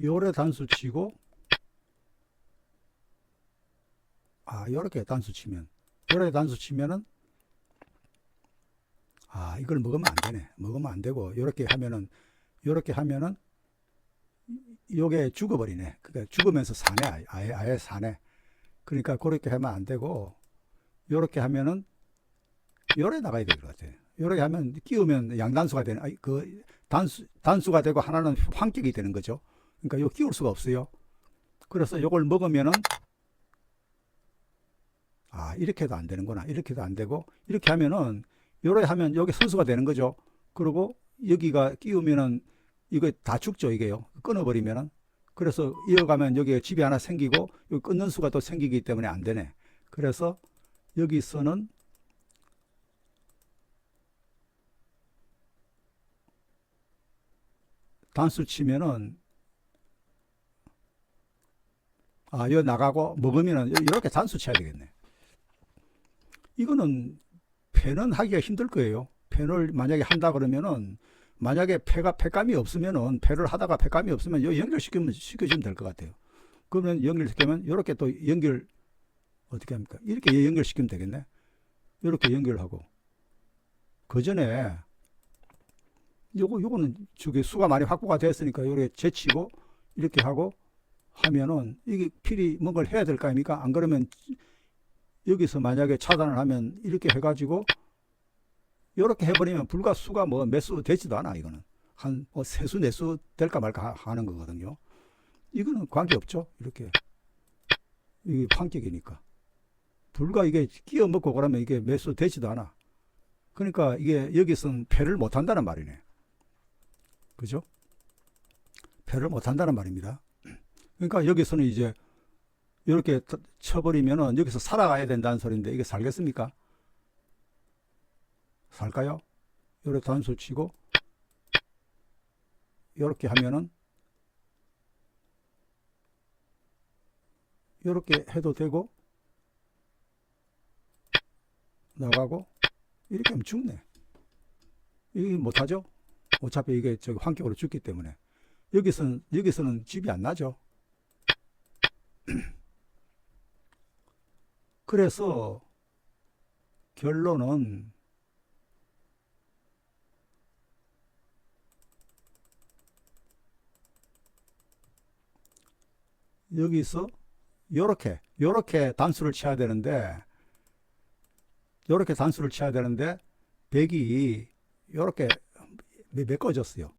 요래 단수 치고 아 요렇게 단수 치면 요래 단수 치면은 아 이걸 먹으면 안 되네. 먹으면 안 되고 요렇게 하면은 요렇게 하면은 요게 죽어버리네. 그러니까 죽으면서 사네 아예, 아예 사네. 그러니까 그렇게 하면 안 되고 요렇게 하면은 요래 나가야 될 것 같아요. 요렇게 하면 끼우면 양단수가 되는 아니 그 단수 단수가 되고 하나는 환격이 되는 거죠 그러니까 요 끼울 수가 없어요. 그래서 요걸 먹으면은 아 이렇게도 안 되는구나 이렇게도 안 되고 이렇게 하면은 요래 하면 여기 선수가 되는 거죠. 그리고 여기가 끼우면은 이거 다 죽죠 이게요. 끊어버리면은. 그래서 이어가면 여기에 집이 하나 생기고 여기 끊는 수가 또 생기기 때문에 안 되네. 그래서 여기서는 단수 치면은 아, 여 나가고 먹으면은 요- 이렇게 단수 쳐야 되겠네. 이거는 패는 하기가 힘들 거예요. 패를 만약에 한다 그러면은 만약에 패가 패감이 없으면은 패를 하다가 패감이 없으면 요 연결시키면 시켜주면 될 것 같아요. 그러면 연결시키면 이렇게 또 연결 어떻게 합니까? 이렇게 연결시키면 되겠네. 이렇게 연결하고 그 전에 요거 요거는 저기 수가 많이 확보가 됐으니까 요렇게 제치고 이렇게 하고 하면은 이게 필히 뭔가를 해야 될 거 아닙니까? 안 그러면 여기서 만약에 차단을 하면 이렇게 해가지고 이렇게 해버리면 불과 수가 뭐 몇 수 되지도 않아 이거는 한뭐 세수 네 수 될까 말까 하- 하는 거거든요. 이거는 관계 없죠. 이렇게 이게 판격이니까 불과 이게 끼워 먹고 그러면 이게 몇 수 되지도 않아. 그러니까 이게 여기서는 패를 못 한다는 말이네. 그죠? 패를 못 한다는 말입니다. 그러니까 여기서는 이제 이렇게 터- 쳐버리면은 여기서 살아가야 된다는 소리인데 이게 살겠습니까? 살까요? 요렇게 단수 치고 요렇게 하면은 요렇게 해도 되고 나가고 이렇게 하면 죽네. 이게 못하죠? 어차피 이게 저기 환경으로 죽기 때문에 여기서는 여기서는 집이 안 나죠. 그래서 결론은 여기서 요렇게 요렇게 단수를 쳐야 되는데 요렇게 단수를 쳐야 되는데 백이 요렇게 메- 메꿔졌어요.